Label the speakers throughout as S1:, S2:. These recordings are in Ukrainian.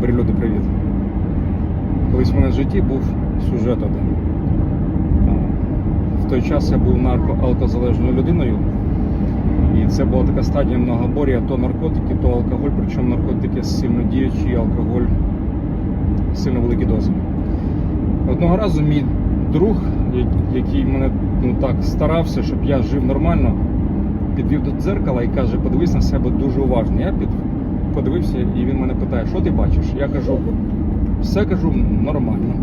S1: Добрі люди, привіт. Колись в мене в житті був сюжет один. В той час я був нарко-алкозалежною людиною. І це була така стадія многобор'я, то наркотики, то алкоголь, причому наркотики сильно діючі, алкоголь сильно великі дози. Одного разу мій друг, який мене ну, так старався, щоб я жив нормально, підвів до дзеркала і каже, подивись на себе дуже уважно. Я під... подивився, і він мене питає, що ти бачиш? Я кажу, все кажу нормально.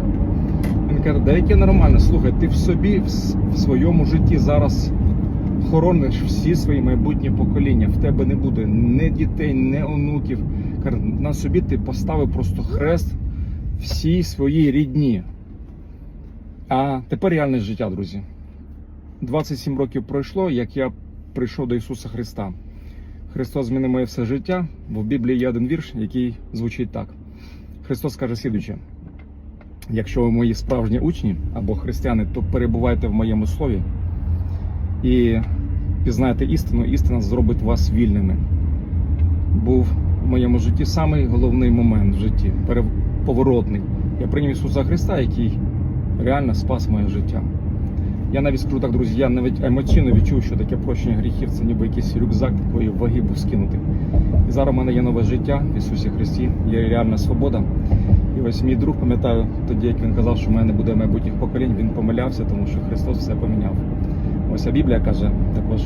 S1: Він каже, да яке нормально, слухай, ти в собі, в, в своєму житті зараз хорониш всі свої майбутні покоління. В тебе не буде ні дітей, ні онуків. Каже, на собі ти поставив просто хрест всій своїй рідні. А тепер реальне життя, друзі. 27 років пройшло, як я прийшов до Ісуса Христа. Христос змінив моє все життя. В Біблії є один вірш, який звучить так. Христос каже слідуюче: якщо ви мої справжні учні або християни, то перебувайте в моєму слові і пізнаєте істину, істина зробить вас вільними. Був в моєму житті самий головний момент в житті, поворотний. Я прийняв Ісуса Христа, який реально спас моє життя. Я навіть скажу так, друзі, я навіть емоційно відчув, що таке прощення гріхів це ніби якийсь рюкзак такої ваги був скинутий. І зараз в мене є нове життя в Ісусі Христі, є реальна свобода. І ось мій друг, пам'ятаю, тоді, як він казав, що в мене не буде майбутніх поколінь, він помилявся, тому що Христос все поміняв. Ось а Біблія каже також: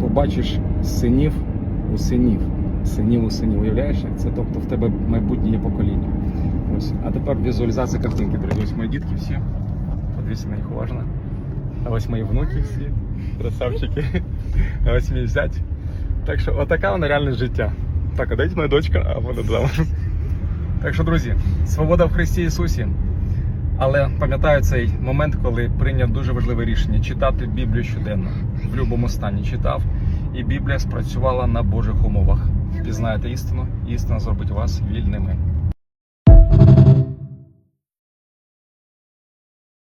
S1: побачиш синів у синів, синів у синів. Уявляєш, як це? Тобто в тебе майбутнє покоління. Ось. А тепер візуалізація картинки, друзі. Ось мої дітки всі. Подивіться на них уважно. А ось мої внуки всі, красавчики. А ось мій зять. Так що отака вона реальне життя. Так, а де моя дочка, а вона замуж. Так що, друзі, свобода в Христі Ісусі. Але пам'ятаю цей момент, коли прийняв дуже важливе рішення читати Біблію щоденно. В будь-якому стані читав, і Біблія спрацювала на Божих умовах. Пізнаєте істину, істина зробить вас вільними.